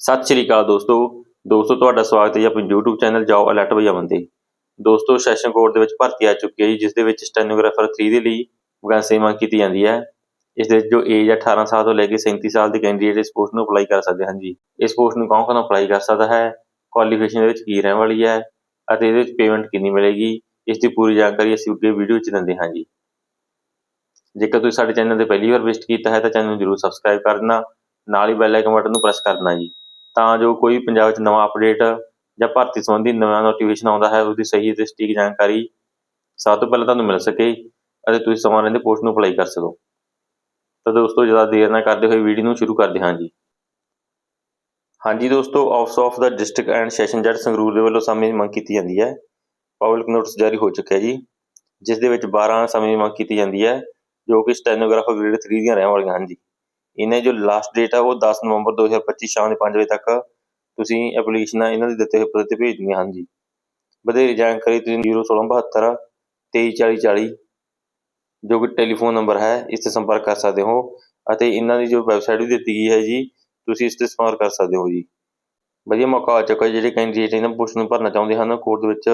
ਸਤਿ ਸ਼੍ਰੀ ਅਕਾਲ ਦੋਸਤੋ। ਦੋਸਤੋ, ਤੁਹਾਡਾ ਸਵਾਗਤ ਹੈ ਜੀ ਆਪਣੇ YouTube ਚੈਨਲ ਜਾਓ ਅਲਰਟ ਵਜਾ ਬੰਦੇ ਦੋਸਤੋ ਸੈਸ਼ਨ ਕੋਡ ਦੇ ਵਿੱਚ ਭਰਤੀ ਆ ਚੁੱਕੀ ਹੈ ਜੀ, ਜਿਸ ਦੇ ਵਿੱਚ ਸਟੈਨੋਗ੍ਰਾਫਰ 3 ਦੇ ਲਈ ਵੈਕੈਂਸੀ ਮੰਗ ਕੀਤੀ ਜਾਂਦੀ ਹੈ। ਇਸ ਦੇ ਜੋ ਏਜ 18 ਸਾਲ ਤੋਂ ਲੈ ਕੇ 37 ਸਾਲ ਦੇ ਕੈਂਡੀਡੇਟ ਇਸ ਪੋਸਟ ਨੂੰ ਅਪਲਾਈ ਕਰ ਸਕਦੇ ਹਨ ਜੀ। ਇਸ ਪੋਸਟ ਨੂੰ ਕੌਣ ਕੌਣ ਅਪਲਾਈ ਕਰ ਸਕਦਾ ਹੈ? ਕੁਆਲੀਫਿਕੇਸ਼ਨ ਦੇ ਵਿੱਚ ਕੀ ਰਹਿਣ ਵਾਲੀ ਹੈ? ਅਤੇ ਇਹਦੇ ਵਿੱਚ ਪੇਮੈਂਟ ਕਿੰਨੀ ਮਿਲੇਗੀ? ਇਸ ਦੀ ਪੂਰੀ ਜਾਣਕਾਰੀ ਅਸੀਂ ਅੱਗੇ ਵੀਡੀਓ ਵਿੱਚ ਦਿੰਦੇ ਹਾਂ ਜੀ। ਜੇਕਰ ਤੁਸੀਂ ਸਾਡੇ ਚੈਨਲ ਤੇ ਪਹਿਲੀ ਵਾਰ ਵਿਜ਼ਿਟ ਕੀਤਾ ਹੈ, ਤਾਂ ਚੈਨਲ ਨੂੰ ਜਰੂਰ ਸਬਸਕ੍ਰਾਈਬ ਕਰ ਦੇਣਾ। ਨਾਲ ਹੀ ਬੈਲ ਆਈਕਨ ਬਟਨ ਨੂੰ ਪ੍ਰੈਸ ਕਰ ਦੇਣਾ ਜੀ। ਤਾਂ ਜੋ ਕੋਈ ਪੰਜਾਬ ਵਿੱਚ ਨਵਾਂ ਅਪਡੇਟ ਜਾਂ ਭਰਤੀ ਸੰਬੰਧੀ ਨਵਾਂ ਨੋਟੀਫਿਕੇਸ਼ਨ ਆਉਂਦਾ ਹੈ ਉਹਦੀ ਸਹੀ ਅਤੇ ਸਟੀਕ ਜਾਣਕਾਰੀ ਸਭ ਤੋਂ ਪਹਿਲਾਂ ਤੁਹਾਨੂੰ ਮਿਲ ਸਕੇ ਅਤੇ ਤੁਸੀਂ ਸਮਾਂ ਰਹਿੰਦੇ ਪੋਸਟ ਨੂੰ ਅਪਲਾਈ ਕਰ ਸਕੋ। ਤਾਂ ਦੋਸਤੋ, ਜ਼ਿਆਦਾ ਦੇਰ ਨਾ ਕਰਦੇ ਹੋਏ ਵੀਡੀਓ ਨੂੰ ਸ਼ੁਰੂ ਕਰਦੇ ਹਾਂ ਜੀ। ਹਾਂਜੀ ਦੋਸਤੋ office of the district and session ਜੱਜ ਸੰਗਰੂਰ ਦੇ ਵੱਲੋਂ ਸਮੇਂ ਦੀ ਮੰਗ ਕੀਤੀ ਜਾਂਦੀ ਹੈ। ਪਬਲਿਕ ਨੋਟਿਸ ਜਾਰੀ ਹੋ ਚੁੱਕਿਆ ਜੀ, ਜਿਸ ਦੇ ਵਿੱਚ 12 ਸਮੇਂ ਦੀ ਮੰਗ ਕੀਤੀ ਜਾਂਦੀ ਹੈ, ਜੋ ਕਿ ਸਟੈਨੋਗ੍ਰਾਫਰ ਗ੍ਰੇਡ 3 ਦੀਆਂ ਰਹਿਣ ਵਾਲੀਆਂ ਹਨ ਜੀ। ਇਹਨਾਂ ਜੋ ਲਾਸਟ ਡੇਟ ਆ, ਉਹ 10 ਨਵੰਬਰ 2025 ਸ਼ਾਮ ਦੇ 5 ਵਜੇ ਤੱਕ ਤੁਸੀਂ ਐਪਲੀਕੇਸ਼ਨਾਂ ਇਹਨਾਂ ਦੇ ਦਿੱਤੇ ਹੋਏ ਪਤੇ ਤੇ ਭੇਜਣੀਆਂ ਹਨ ਜੀ ਵਧੇਰੀ ਜਾਣਕਾਰੀ ਤੁਸੀਂ 01672 234040 ਜੋ ਕਿ ਟੈਲੀਫੋਨ ਨੰਬਰ ਹੈ, ਇਸ ਤੇ ਸੰਪਰਕ ਕਰ ਸਕਦੇ ਹੋ ਅਤੇ ਇਹਨਾਂ ਦੀ ਜੋ ਵੈਬਸਾਈਟ ਵੀ ਦਿੱਤੀ ਗਈ ਹੈ ਜੀ, ਤੁਸੀਂ ਇਸ ਤੇ ਸੰਪਰਕ ਕਰ ਸਕਦੇ ਹੋ ਜੀ। ਵਧੀਆ ਮੌਕਾ ਆ ਚੁੱਕਾ ਜਿਹੜੇ ਕੈਂਡੀਡੇਟ ਇਹਨਾਂ ਪੋਸਟ ਨੂੰ ਭਰਨਾ ਚਾਹੁੰਦੇ ਹਨ ਕੋਰਟ ਦੇ ਵਿੱਚ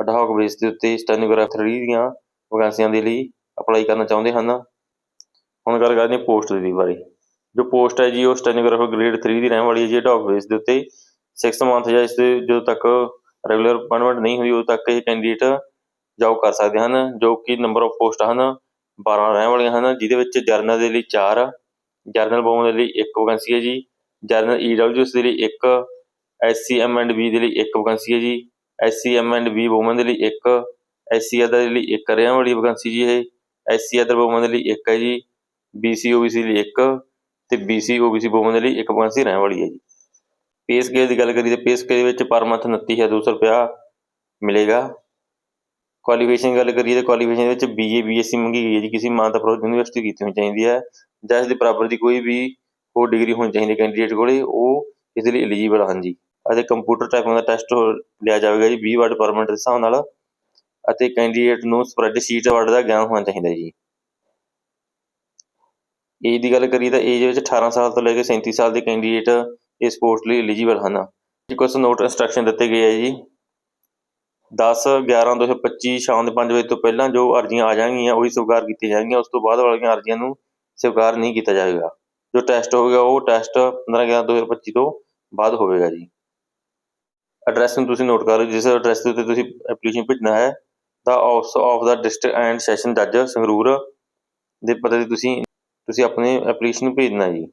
ਅਡਹੌਕ ਬੇਸ ਦੇ ਉੱਤੇ ਸਟੈਨੋਗ੍ਰਾਫਰ ਦੀਆਂ ਵੈਕੈਂਸੀਆਂ ਦੇ ਲਈ ਅਪਲਾਈ ਕਰਨਾ ਚਾਹੁੰਦੇ ਹਨ। ਹੁਣ ਗੱਲ ਕਰਦੇ ਹਾਂ ਪੋਸਟ ਦੀ ਬਾਰੇ। ਜੋ ਪੋਸਟ ਹੈ ਜੀ, ਉਹ ਸਟੈਨੋਗ੍ਰਾਫਰ ਗ੍ਰੇਡ 3 ਦੀ ਰਹਿਣ ਵਾਲੀ ਹੈ ਜੀ ਅਡਹੌਕ ਬੇਸ ਦੇ ਉੱਤੇ। 6 ਮੰਥ ਜਾਂ ਇਸ ਦੇ ਜਦੋਂ ਤੱਕ ਰੈਗੂਲਰ ਅਪਾਇੰਟਮੈਂਟ ਨਹੀਂ ਹੋਈ, ਉਦੋਂ ਤੱਕ ਇਹ ਕੈਂਡੀਡੇਟ ਜੌਬ ਕਰ ਸਕਦੇ ਹਨ, ਜੋ ਕਿ ਨੰਬਰ ਆਫ ਪੋਸਟ ਹਨ 12 ਰਹਿਣ ਵਾਲੀਆਂ ਹਨ, ਜਿਹਦੇ ਵਿੱਚ ਜਰਨਲ ਦੇ ਲਈ 4 ਜਰਨਲ ਬੋਮ ਦੇ ਲਈ ਇੱਕ ਵੈਕੈਂਸੀ ਹੈ ਜੀ ਜਰਨਲ ਈਡਬਲਯੂਐਸ ਦੇ ਲਈ ਇੱਕ ਐਸਸੀ ਐਮ ਐਂਡ ਬੀ ਦੇ ਲਈ ਇੱਕ ਵੈਕੈਂਸੀ ਹੈ ਜੀ SC M and B woman ਦੇ ਲਈ ਇੱਕ ਐਸਸੀ ਅਦਰ ਦੇ ਲਈ ਇੱਕ ਰਹਿਣ ਵਾਲੀ ਵੈਕੈਂਸੀ ਜੀ ਇਹ ਐਸਸੀ ਅਦਰ ਵੂਮਨ ਦੇ ਲਈ ਇੱਕ ਹੈ ਜੀ ਬੀਸੀ ਓਬੀਸੀ ਲਈ ਇੱਕ ਤੇ ਬੀਸੀ ਓਬੀਸੀ ਵੂਮਨ ਦੇ ਲਈ ਇੱਕ ਵੈਕੈਂਸੀ ਰਹਿਣ ਵਾਲੀ ਹੈ ਜੀ। ਪੇ ਸਕੇਲ ਦੀ ਗੱਲ ਕਰੀਏ ਤਾਂ ਪੇ ਸਕੇਲ ਵਿੱਚ ਪਰ ਮੰਥ 29200 ਰੁਪਇਆ ਮਿਲੇਗਾ। ਕੁਆਲੀਫਿਕੇਸ਼ਨ ਦੀ ਗੱਲ ਕਰੀਏ ਤਾਂ ਕੁਆਲੀਫਿਕੇਸ਼ਨ ਵਿੱਚ ਬੀਏ ਬੀਐਸਸੀ ਮੰਗੀ ਗਈ ਹੈ ਜੀ, ਕਿਸੇ ਮਾਨਤਾ ਪ੍ਰਾਪਤ ਯੂਨੀਵਰਸਿਟੀ ਕੀਤੀ ਹੋਣੀ ਚਾਹੀਦੀ ਹੈ। ਜਾਂ ਇਸ ਦੇ ਬਰਾਬਰ ਦੀ ਕੋਈ ਵੀ ਹੋਰ ਡਿਗਰੀ ਹੋਣੀ ਚਾਹੀਦੀ ਹੈ ਕੈਂਡੀਡੇਟ ਕੋਲੇ, ਉਹ ਇਸ ਲਈ ਐਲੀਜੀਬਲ ਹਨ ਜੀ। ਅਤੇ ਕੰਪਿਊਟਰ ਟਾਈਪਿੰਗ ਦਾ ਟੈਸਟ ਲਿਆ ਜਾਵੇਗਾ ਜੀ 20 ਵਰਡ ਪਰ ਦੇ ਹਿਸਾਬ ਨਾਲ। ਅਤੇ ਕੈਂਡੀਡੇਟ ਨੂੰ ਸਪਰੈਡਸ਼ੀਟ ਵਰਡ ਦਾ ਗਿਆਨ ਹੋਣਾ ਚਾਹੀਦਾ ਜੀ। ਏਜ ਦੀ ਗੱਲ ਕਰੀਏ ਤਾਂ ਏਜ ਵਿੱਚ 18 ਸਾਲ ਤੋਂ ਲੈ ਕੇ 37 ਸਾਲ ਦੇ ਕੈਂਡੀਡੇਟ ਇਸ ਪੋਸਟ ਲਈ ਐਲੀਜੀਬਲ ਹਨ। ਕੁਝ ਨੋਟ ਇਨਸਟਰਕਸ਼ਨ ਦਿੱਤੇ ਗਏ ਹੈ ਜੀ। 10 11 2025 ਸ਼ਾਮ ਦੇ 5 ਵਜੇ ਤੋਂ ਪਹਿਲਾਂ ਜੋ ਅਰਜ਼ੀਆਂ ਆ ਜਾਣਗੀਆਂ, ਉਹੀ ਸਵੀਕਾਰ ਕੀਤੀਆਂ ਜਾਣਗੀਆਂ। ਉਸ ਤੋਂ ਬਾਅਦ ਵਾਲੀਆਂ ਅਰਜ਼ੀਆਂ ਨੂੰ ਸਵੀਕਾਰ ਨਹੀਂ ਕੀਤਾ ਜਾਵੇਗਾ। ਜੋ ਟੈਸਟ ਹੋਵੇਗਾ, ਉਹ ਟੈਸਟ 15 11 2025 ਤੋਂ ਬਾਅਦ ਹੋਵੇਗਾ ਜੀ। ਐਡਰੈਸ ਨੂੰ ਤੁਸੀਂ ਨੋਟ ਕਰ ਲਓ। ਜਿਸ ਐਡਰੈਸ ਦੇ ਉੱਤੇ ਤੁਸੀਂ ਐਪਲੀਕੇਸ਼ਨ ਭੇਜਣਾ ਹੈ ਦਾ office of the district and session ਜੱਜ ਸੰਗਰੂਰ ਦੇ ਪਤੇ ਤੇ ਤੁਸੀਂ ਤੁਸੀਂ ਆਪਣੇ ਐਪਲੀਕੇਸ਼ਨ ਨੂੰ ਭੇਜਣਾ ਜੀ।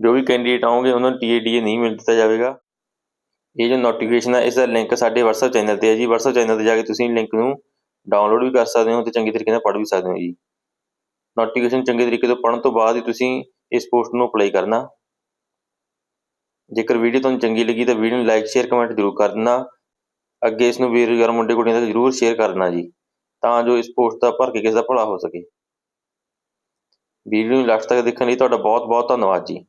ਜੋ ਵੀ ਕੈਂਡੀਡੇਟ ਆਉਂਗੇ ਉਹਨਾਂ ਨੂੰ ਟੀਏਡੀਏ ਨਹੀਂ ਮਿਲ ਦਿੱਤਾ ਜਾਵੇਗਾ। ਇਹ ਜੋ ਨੋਟੀਫਿਕੇਸ਼ਨ ਹੈ ਇਸ ਦਾ ਲਿੰਕ ਸਾਡੇ WhatsApp ਚੈਨਲ ਤੇ ਹੈ ਜੀ। WhatsApp ਚੈਨਲ ਤੇ ਜਾ ਕੇ ਤੁਸੀਂ ਲਿੰਕ ਨੂੰ ਡਾਊਨਲੋਡ ਵੀ ਕਰ ਸਕਦੇ ਹੋ ਤੇ ਚੰਗੇ ਤਰੀਕੇ ਨਾਲ ਪੜ੍ਹ ਵੀ ਸਕਦੇ ਹੋ ਜੀ। ਨੋਟੀਫਿਕੇਸ਼ਨ ਚੰਗੇ ਤਰੀਕੇ ਤੋਂ ਪੜ੍ਹਨ ਤੋਂ ਬਾਅਦ ਹੀ ਤੁਸੀਂ ਇਸ ਪੋਸਟ ਨੂੰ ਅਪਲਾਈ ਕਰਨਾ। ਜੇਕਰ ਵੀਡੀਓ ਤੁਹਾਨੂੰ ਚੰਗੀ ਲੱਗੀ ਤਾਂ ਵੀਡੀਓ ਨੂੰ ਲਾਈਕ ਸ਼ੇਅਰ ਕਮੈਂਟ ਜ਼ਰੂਰ ਕਰ ਦੇਣਾ। ਅੱਗੇ ਇਸ ਨੂੰ ਬੇਰੁਜ਼ਗਾਰ ਮੁੰਡੇ ਕੁੜੀਆਂ ਤੱਕ ਜ਼ਰੂਰ ਸ਼ੇਅਰ ਕਰਨਾ ਜੀ, ਤਾਂ ਜੋ ਇਸ ਪੋਸਟ ਦਾ ਭਰ ਕੇ ਕਿਸੇ ਦਾ ਭਲਾ ਹੋ ਸਕੇ। ਵੀਡੀਓ ਨੂੰ ਲਾਸਟ ਤੱਕ ਦੇਖਣ ਲਈ ਤੁਹਾਡਾ ਬਹੁਤ ਬਹੁਤ ਧੰਨਵਾਦ ਜੀ।